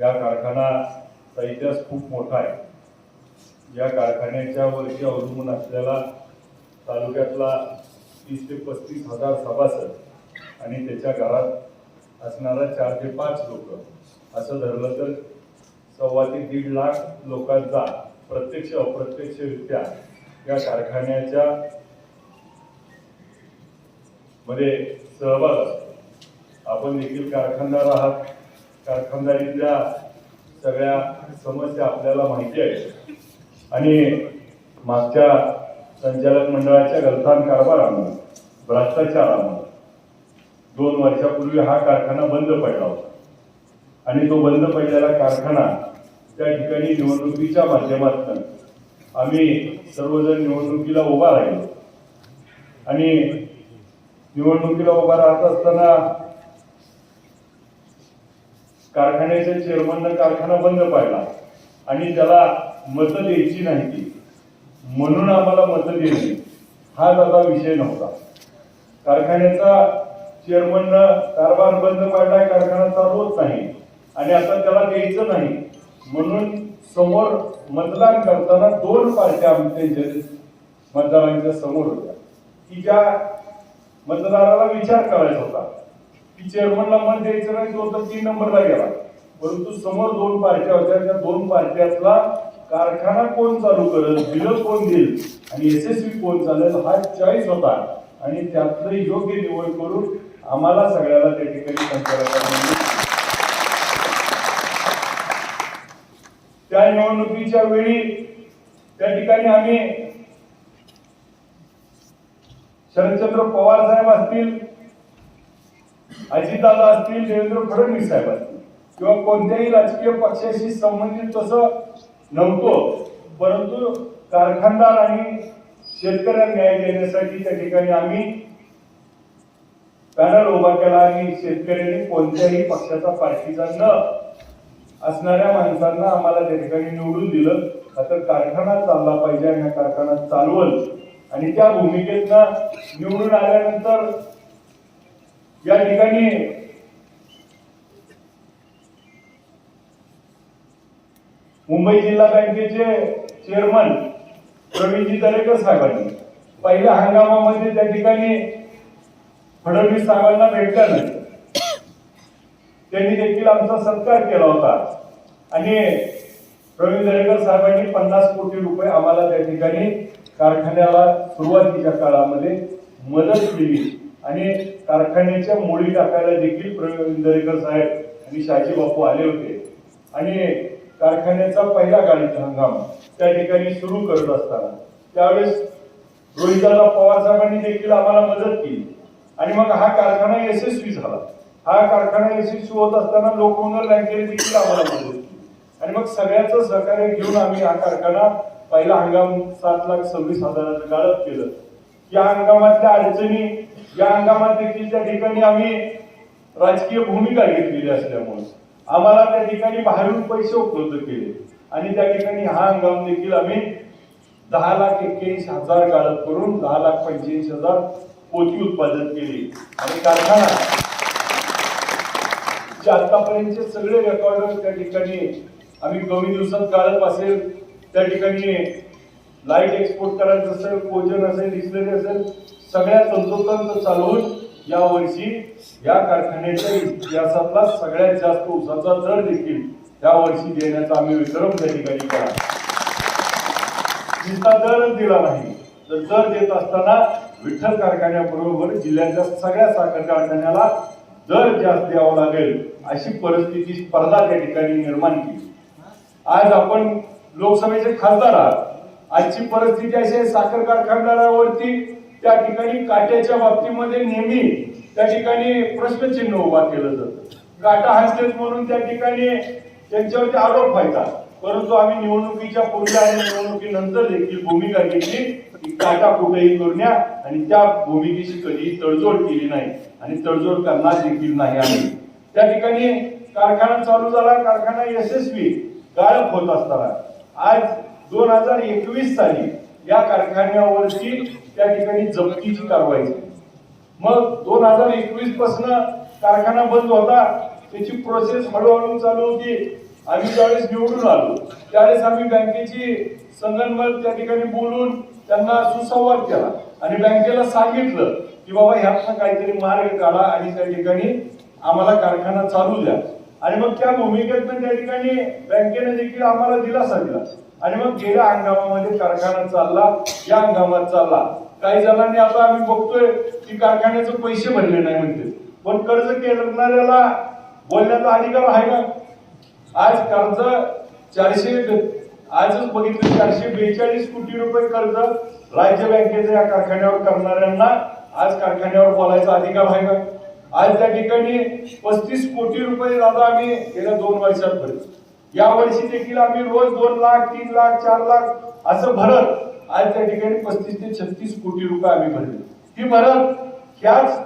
या कारखानाचा इतिहास खूप मोठा आहे. या कारखान्याच्या वरती अवलंबून असलेला तालुक्यातला तीस ते पस्तीस हजार सभासद आणि त्याच्या घरात असणारा चार ते पाच लोक असं धरलं तर सव्वा ते दीड लाख लोकांचा प्रत्यक्ष अप्रत्यक्षरित्या या कारखान्याच्या मध्ये सहभाग असतो. आपण देखील कारखानदार आहात. कारखानदारीतल्या सगळ्या समस्या आपल्याला माहिती आहेत. आणि मागच्या संचालक मंडळाच्या गलथान कारभारामुळे भ्रष्टाचारामुळे दोन वर्षापूर्वी हा कारखाना बंद पडला होता. आणि तो बंद पडलेला कारखाना त्या ठिकाणी निवडणुकीच्या माध्यमातून आम्ही सर्वजण निवडणुकीला उभा राहिलो. आणि निवडणुकीला उभा राहत असताना कारखान्याच्या चेअरमननं कारखाना बंद पाडला. आणि त्याला मतं द्यायची नाही ती म्हणून आम्हाला मतं द्यायची हा त्याचा विषय नव्हता. कारखान्याचा चेअरमननं कारभार बंद पाडलाय कारखाना चालवत नाही. आणि आता त्याला द्यायचं नाही. म्हणून समोर मतदान करताना दोन पार्ट्या आमच्या मतदारांच्या समोर होत्या. की ज्या मतदाराला विचार करायचा होता. की चेअरमनला मत द्यायचं नाही तो तर तीन नंबरला गेला. परंतु समोर दोन पार्ट्या होत्या त्या दोन पार्ट्यातला कारखाना कोण चालू करेल बिलं कोण देईल आणि यशस्वी कोण चालेल हा चॉईस होता. आणि त्यातलं योग्य निवड करून आम्हाला सगळ्याला त्या ठिकाणी त्या निवडणुकीच्या वेळी त्या ठिकाणी आम्ही शरदचंद्र पवार साहेब असतील अजितदादा असतील देवेंद्र फडणवीस साहेब असतील किंवा कोणत्याही राजकीय पक्षाशी संबंधित तसं नव्हतो परंतु कारखानदार आणि शेतकऱ्यांना न्याय देण्यासाठी त्या ठिकाणी आम्ही पॅनल उभा केला आणि शेतकऱ्यांनी कोणत्याही पक्षाचा पार्टीचा न असणाऱ्या माणसांना आम्हाला त्या ठिकाणी निवडून दिलं. आता कारखाना चालला पाहिजे आणि हा कारखाना चालवल. आणि त्या भूमिकेतनं निवडून आल्यानंतर या ठिकाणी मुंबई जिल्हा बँकेचे चेअरमन प्रवीणजी दरेकर साहेबांनी पहिल्या हंगामामध्ये त्या ठिकाणी फडणवीस साहेबांना भेटलं नाही त्यांनी देखील आमचा सत्कार केला होता. आणि प्रवीण दरेकर साहेबांनी पन्नास कोटी रुपये आम्हाला त्या ठिकाणी कारखान्याला सुरुवातीच्या काळामध्ये मदत केली. आणि कारखान्याच्या मोळी टाकायला देखील प्रवीण इंदरेकर साहेब आणि शाहजी बापू आले होते. आणि कारखान्याचा पहिला गाडीचा हंगाम त्या ठिकाणी सुरू करत असताना. त्यावेळेस रोहितदादा पवार साहेबांनी देखील आम्हाला मदत केली. आणि मग हा कारखाना यशस्वी झाला. हा कारखाना यशस्वी होत असताना लोकमंगल बँकेने देखील आम्हाला मदत केली. आणि मग सगळ्याचं सहकार्य घेऊन आम्ही हा कारखाना पहिला हंगाम सात लाख सव्वीस हजाराचं गाळप केलं. या हंगामातल्या अडचणी या हंगामात देखील त्या ठिकाणी आम्ही राजकीय भूमिका घेतलेली असल्यामुळे आम्हाला त्या ठिकाणी बाहेरून पैसे उपलब्ध केले. आणि त्या ठिकाणी हा हंगाम देखील आम्ही दहा लाख एक्क्याऐंशी हजार गाळप करून दहा लाख पंच्याऐंशी हजार पोती उत्पादन केली. आणि कारखाना जे आतापर्यंतचे सगळे रेकॉर्ड त्या ठिकाणी आम्ही कमी दिवसात गाळप असेल त्या ठिकाणी लाइट एक्सपोर्ट करायचं असेल कोजन असेल डिस्प्ले असेल सगळ्या तंतोतंत चालवून या वर्षी या कारखान्याच्या इतिहासातला सगळ्यात जास्त उसाचा दर देखील या वर्षी देण्याचा आम्ही विक्रम त्या ठिकाणी केला. नुसता दरच दिला नाही तर दर देत असताना विठ्ठल कारखान्याबरोबर जिल्ह्याच्या सगळ्या साखर कारखान्याला दर जास्त द्यावा लागेल अशी परिस्थिती स्पर्धा त्या ठिकाणी निर्माण केली. आज आपण लोकसभेचे खासदार आहात. आजची परिस्थिती अशी आहे साखर कारखानदारावरती त्या ठिकाणी काट्याच्या बाबतीमध्ये नेहमी त्या ठिकाणी प्रश्नचिन्ह उभा केलं जातं. काटा हाणतेच म्हणून त्या ठिकाणी त्यांच्यावरती आरोप व्हायचा. परंतु आम्ही निवडणुकीच्या पूर्वी आणि निवडणुकीनंतर देखील भूमिका घेतली की काटा कुठेही करण्या आणि त्या भूमिकेशी कधीही तडजोड केली नाही आणि तडजोड करणार देखील नाही आम्ही. त्या ठिकाणी कारखाना चालू झाला. कारखाना यशस्वी गाळप होत असताना. आज दोन हजार एकवीस साली या कारखान्यावरची त्या ठिकाणी जप्तीची कारवाई झाली. मग दोन हजार एकवीसपासून कारखाना बंद होता. त्याची प्रोसेस हळूहळू चालू होती. आम्ही ज्यावेळेस निवडून आलो त्यावेळेस आम्ही बँकेची संगणमत त्या ठिकाणी बोलून त्यांना सुसंवाद केला आणि बँकेला सांगितलं की बाबा ह्यातनं काहीतरी मार्ग काढा आणि त्या ठिकाणी आम्हाला कारखाना चालू द्या. आणि मग त्या भूमिकेतनं त्या ठिकाणी बँकेने देखील आम्हाला दिलासा दिला. आणि मग गेल्या हंगामामध्ये कारखाना चालला या हंगामात चालला. काही जणांनी आता आम्ही बघतोय की कारखान्याचे पैसे भरले नाही म्हणते. पण कर्ज करणाऱ्याला बोलण्याचा अधिकार आहे ना आज कर्ज चारशे आजच बघितलं चारशे बेचाळीस कोटी रुपये कर्ज राज्य बँकेचं या कारखान्यावर करणाऱ्यांना आज कारखान्यावर बोलायचा अधिकार आहे का? आज त्या ठिकाणी पस्तीस कोटी रुपये दादा आम्ही गेल्या दोन वर्षात भरले. या वर्षी देखील आम्ही रोज दोन लाख तीन लाख चार लाख असं भरत आज त्या ठिकाणी पस्तीस ते छत्तीस कोटी रुपये आम्ही भरले. ती भरत ह्याच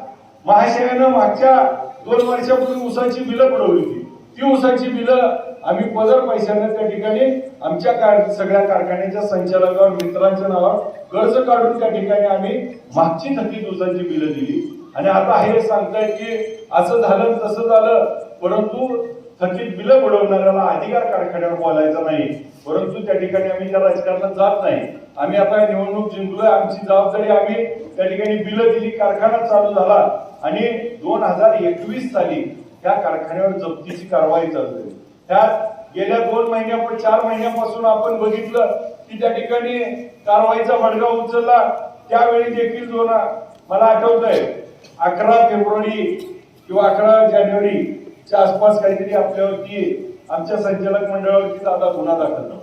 महाशयानं मागच्या दोन वर्षापूर्वी उसाची बिलं पडवली होती. ती उसाची बिलं आम्ही पदर पैशाने त्या ठिकाणी आमच्या कार सगळ्या कारखान्याच्या संचालकावर मित्रांच्या नावावर कर्ज काढून त्या ठिकाणी आम्ही मागची थकीत उसाची बिलं दिली. आणि आता हे सांगताय की असं झालं तसं झालं परंतु थकीत बिलं बुडवणाऱ्याला अधिकार कारखान्यावर बोलायचा नाही. परंतु त्या ठिकाणी आम्ही त्या राजकारणात जात नाही. आम्ही आता निवडणूक जिंकलोय आमची जबाबदारी आम्ही त्या ठिकाणी बिलं दिली कारखाना चालू झाला. आणि दोन हजार एकवीस साली त्या कारखान्यावर जप्तीची कारवाई चालू आहे त्यात गेल्या दोन महिन्या चार महिन्यापासून आपण बघितलं की त्या ठिकाणी कारवाईचा बडगा उचलला. त्यावेळी देखील दोन मला आठवत आहे अकरा फेब्रुवारी किंवा अकरा जानेवारी च्या आसपास काहीतरी आपल्यावरती आमच्या संचालक मंडळावरती दादा गुन्हा दाखल झाला.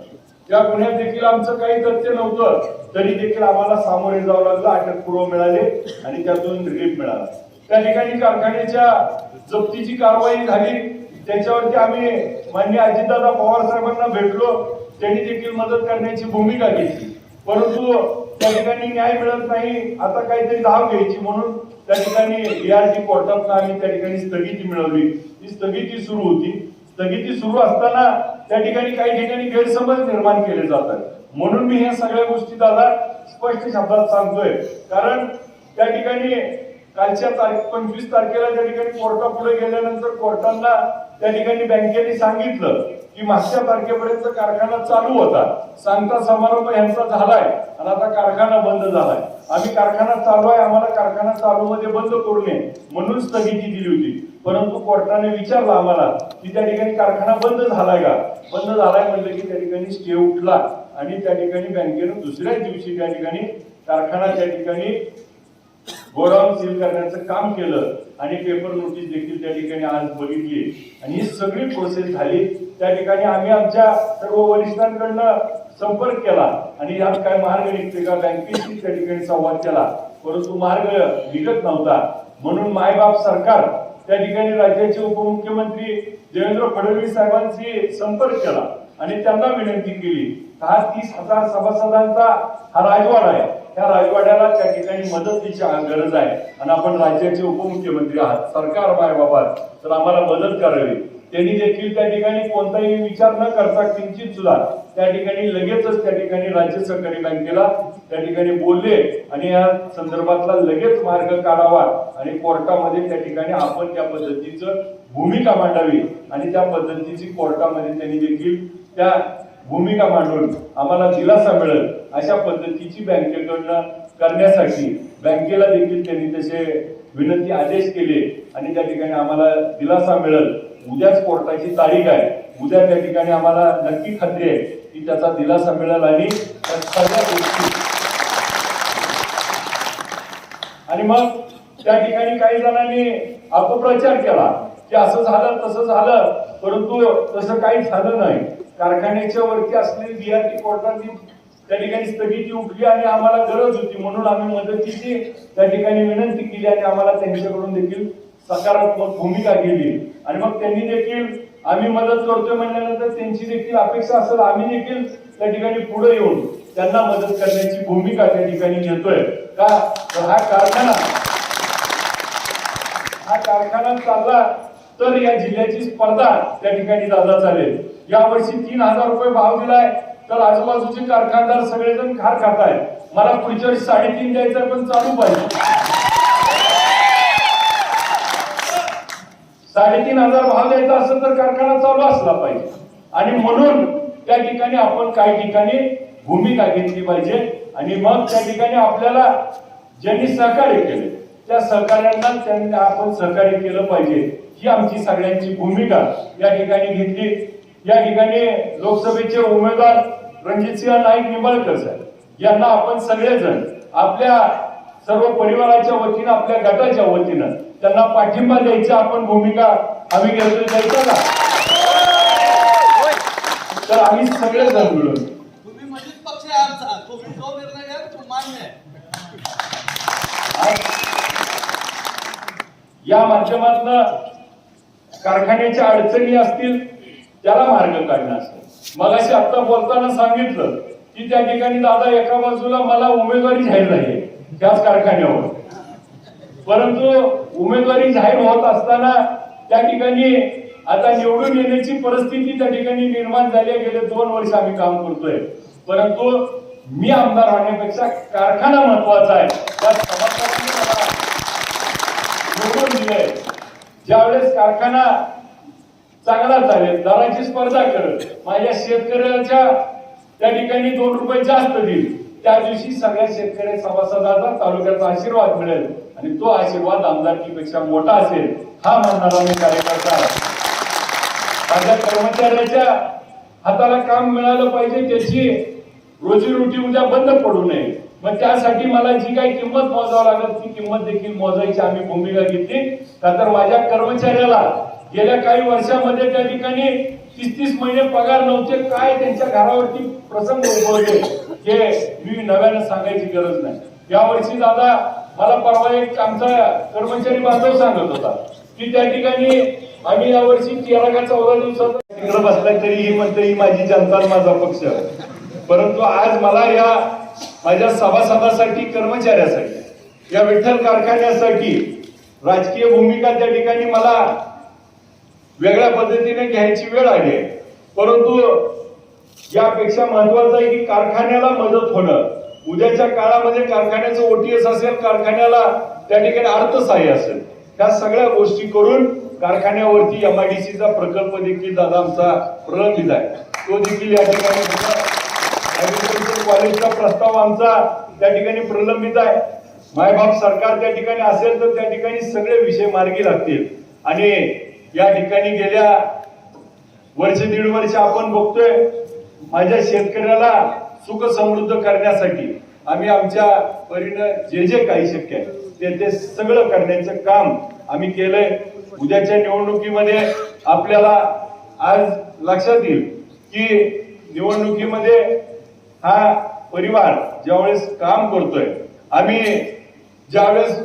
त्या गुन्ह्यात देखील आमचं काही तथ्य नव्हतं तरी देखील आम्हाला सामोरे जावं लागलं अटकपूर्व मिळाले आणि त्यातून रिलीफ मिळाला. त्या ठिकाणी कारखान्याच्या जप्तीची कारवाई झाली. त्याच्यावरती आम्ही मान्य अजितदादा पवार साहेबांना भेटलो. त्यांनी देखील मदत करण्याची भूमिका घेतली. परंतु त्या ठिकाणी न्याय मिळत नाही. आता काहीतरी धाव घ्यायची म्हणून त्या ठिकाणी बीआरटी कोर्टात आम्ही त्या ठिकाणी स्थगिती मिळवली. ही स्थगिती सुरू होती. स्थगिती सुरू असताना त्या ठिकाणी काही ठिकाणी गैरसमज निर्माण केले जातात. म्हणून मी ह्या सगळ्या गोष्टी दादा स्पष्ट शब्दात सांगतोय. कारण त्या ठिकाणी कालच्या तारीख पंचवीस तारखेला त्या ठिकाणी कोर्टापुढे गेल्यानंतर कोर्टांना त्या ठिकाणी बँकेने सांगितलं की मागच्या तारखेपर्यंत कारखाना चालू होता. सांगता समारंभ यांचा झालाय आणि आता कारखाना बंद झालाय. आम्ही कारखाना चालू आहे आम्हाला कारखाना चालू मध्ये बंद करू नये म्हणून स्थगिती दिली होती. परंतु कोर्टाने विचारलं आम्हाला की त्या ठिकाणी कारखाना बंद झालाय का? बंद झालाय म्हटलं की त्या ठिकाणी स्टे उठला आणि त्या ठिकाणी बँकेनं दुसऱ्याच दिवशी त्या ठिकाणी कारखाना त्या ठिकाणी गोडाऊन सील करण्याचं काम केलं आणि पेपर नोटीस देखील त्या ठिकाणी आज बघितली. आणि ही सगळी प्रोसेस झाली. त्या ठिकाणी आम्ही आमच्या सर्व वरिष्ठांकडनं संपर्क केला. आणि यात काय मार्ग निघते का? बँकेशी त्या ठिकाणी संवाद केला. परंतु मार्ग निघत नव्हता. म्हणून मायबाप सरकार त्या ठिकाणी राज्याचे उपमुख्यमंत्री देवेंद्र फडणवीस साहेबांशी संपर्क केला. आणि त्यांना विनंती केली. हा तीस हजार सभासदांचा हा राजवाडा आहे. त्या राजवाड्याला त्या ठिकाणी मदतीची गरज आहे. आणि आपण राज्याचे उपमुख्यमंत्री आहात. सरकार माय बाबा तर आम्हाला मदत करावी. त्यांनी देखील त्या ठिकाणी कोणताही विचार न करता किंचित सुद्धा त्या ठिकाणी लगेचच त्या ठिकाणी राज्य सहकारी बँकेला त्या ठिकाणी बोलले आणि या संदर्भातला लगेच मार्ग काढावा. आणि कोर्टामध्ये त्या ठिकाणी आपण त्या पद्धतीचं भूमिका मांडावी. आणि त्या पद्धतीची कोर्टामध्ये त्यांनी देखील त्या भूमिका मांडून आम्हाला दिलासा मिळेल. अशा पद्धतीची बँकेकडनं करण्यासाठी बँकेला देखील त्यांनी तसे विनंती आदेश केले आणि त्या ठिकाणी आम्हाला दिलासा मिळेल. उद्याच कोर्टाची तारीख आहे. उद्या त्या ठिकाणी आम्हाला नक्की खात्री आहे की त्याचा दिलासा मिळेल आणि सगळ्या गोष्टी. आणि मग त्या ठिकाणी काही जणांनी अपप्रचार केला की असं झालं तसं झालं परंतु तसं काही झालं नाही. कारखान्याच्या वरती असलेली बीआरटी कोर्टाने त्या ठिकाणी स्थगिती उठली आणि आम्हाला गरज होती. म्हणून आम्ही मदतीची त्या ठिकाणी विनंती केली आणि आम्हाला त्यांच्याकडून देखील सकारात्मक भूमिका केली. आणि मग त्यांनी देखील आम्ही मदत करतोय म्हणल्यानंतर त्यांची देखील अपेक्षा असेल आम्ही देखील त्या ठिकाणी पुढे येऊन त्यांना मदत करण्याची भूमिका त्या ठिकाणी घेतोय. का? तर हा कारखाना हा कारखाना चालला तर या जिल्ह्याची स्पर्धा त्या ठिकाणी दादा चालेल. यावर्षी तीन हजार रुपये भाव दिलाय. तर आजूबाजूचे कारखानदार सगळेजण खार खाताय. मला पुढच्या वेळी साडेतीन द्यायचं पण चालू पाहिजे. साडेतीन हजार भाव द्यायचा असेल तर कारखाना चालू असला पाहिजे. आणि म्हणून त्या ठिकाणी आपण काही ठिकाणी भूमिका घेतली पाहिजे. आणि मग त्या ठिकाणी आपल्याला ज्यांनी सहकार्य केले त्या सहकार्यांना त्यांनी आपण सहकार्य केलं पाहिजे. ही आमची सगळ्यांची भूमिका या ठिकाणी घेतली. या ठिकाणी लोकसभेचे उमेदवार रणजितसिंह नाईक निंबाळकर साहेब यांना आपण सगळेजण आपल्या सर्व परिवाराच्या वतीनं आपल्या गटाच्या वतीनं त्यांना पाठिंबा द्यायची आपण भूमिका आम्ही घेतली द्यायचा का तर आम्ही सगळेजण मिळून. या माध्यमातून कारखान्याच्या अडचणी असतील त्याला मार्ग काढणं असेल. मगाशी आता बोलताना सांगितलं की त्या ठिकाणी दादा एका बाजूला मला उमेदवारी जाहीर झाली त्याच कारखान्यावर. परंतु उमेदवारी जाहीर होत असताना त्या ठिकाणी आता निवडून येण्याची परिस्थिती त्या ठिकाणी निर्माण झाली गेले दोन वर्ष आम्ही काम करतोय. परंतु मी आमदार होण्यापेक्षा कारखाना महत्त्वाचा आहे. ज्यावेळेस कारखाना चांगला चालेल दराची स्पर्धा करत माझ्या शेतकऱ्याच्या त्या ठिकाणी दोन रुपये जास्त देईल. त्या दिवशी सगळ्या शेतकरी सभासदाचा तालुक्याचा आशीर्वाद मिळेल आणि तो आशीर्वाद आमदारकीपेक्षा मोठा असेल हा म्हणणारा मी कार्यकर्ता माझ्या कर्मचाऱ्याच्या हाताला काम मिळालं पाहिजे त्याची रोजीरोटी उद्या बंद पडू नये. मग त्यासाठी मला जी काही किंमत मोजावं लागत ती किंमत देखील मोजायची आम्ही भूमिका घेतली. का तर माझ्या कर्मचाऱ्याला गेल्या काही वर्षामध्ये त्या ठिकाणी तीस तीस महिने पगार नव्हते. काय त्यांच्या घरावरती प्रसंग उद्भवले हे मी नव्यानं सांगायची गरज नाही. यावर्षी दादा मला परवा एक आमचा कर्मचारी बांधव सांगत होता की त्या ठिकाणी आम्ही यावर्षी तेरा का चौदा दिवसात तिकडे बसला तरी ही म्हणते ही माझी जनता माझा पक्ष. परंतु आज मला या माझ्या सभासदासाठी कर्मचाऱ्यासाठी या विठ्ठल कारखान्यासाठी राजकीय भूमिका त्या ठिकाणी मला वेगळ्या पद्धतीने घ्यायची वेळ आली आहे. परंतु यापेक्षा महत्वाचं आहे की कारखान्याला मदत होणं. उद्याच्या काळामध्ये कारखान्याचं ओटीएस असेल कारखान्याला त्या ठिकाणी अर्थसहाय्य असेल. त्या सगळ्या गोष्टी करून कारखान्यावरती एम आय डी सीचा प्रकल्प देखील दादा आमचा प्रलंबित आहे. तो देखील या ठिकाणी कॉलेजचा प्रस्ताव आमचा त्या ठिकाणी प्रलंबित आहे. मायबाप सरकार त्या ठिकाणी असेल तर त्या ठिकाणी सगळे विषय मार्गी लागतील. आणि या ठिकाणी गेल्या वर्ष दीड वर्ष आपण बघतोय माझ्या शेतकऱ्याला सुख समृद्ध करण्यासाठी आम्ही आमच्या परीनं जे जे काही शक्य आहे ते ते सगळं करण्याचं काम आम्ही केलंय. उद्याच्या निवडणुकीमध्ये आपल्याला आज लक्षात येईल की निवडणुकीमध्ये हा परिवार ज्यावेळेस काम करतोय आम्ही ज्यावेळेस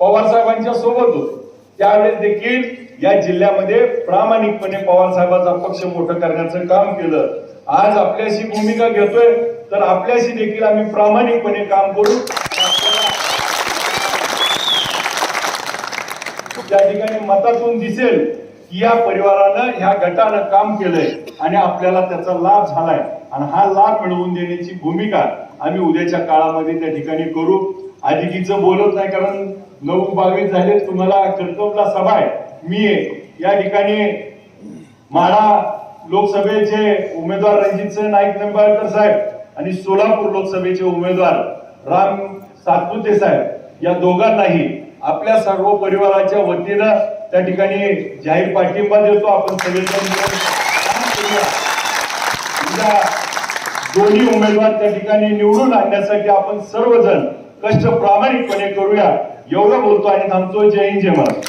पवार साहेबांच्या सोबत होतो त्यावेळेस देखील या जिल्ह्यामध्ये प्रामाणिकपणे पवार साहेबांचा पक्ष मोठं करण्याचं काम केलं. आज आपल्याशी भूमिका घेतोय तर आपल्याशी देखील आम्ही प्रामाणिकपणे काम करू. त्या ठिकाणी मतातून दिसेल की या परिवारानं ह्या गटानं काम केलंय आणि आपल्याला त्याचा लाभ झालाय. आणि हा लाभ मिळवून देण्याची भूमिका आम्ही उद्याच्या काळामध्ये त्या ठिकाणी करू. अधिकीचं बोलत नाही कारण नऊ बावीस झाले तुम्हाला कर्तव्यला सभा आहे. मी या ठिकाणी माढा लोकसभेचे उमेदवार रणजितसिंह नाईक निंबाळकर साहेब आणि सोलापूर लोकसभेचे उमेदवार राम सातपुते साहेब या दोघांनाही आपल्या सर्व परिवाराच्या वतीनं त्या ठिकाणी जाहीर पाठिंबा देतो. आपण सगळेजण दोन्ही उमेदवार त्या ठिकाणी निवडून आणण्यासाठी आपण सर्वजण कष्ट प्रामाणिकपणे करूया. एवढं बोलतो आणि थांबतो. जय हिंद जय महाराज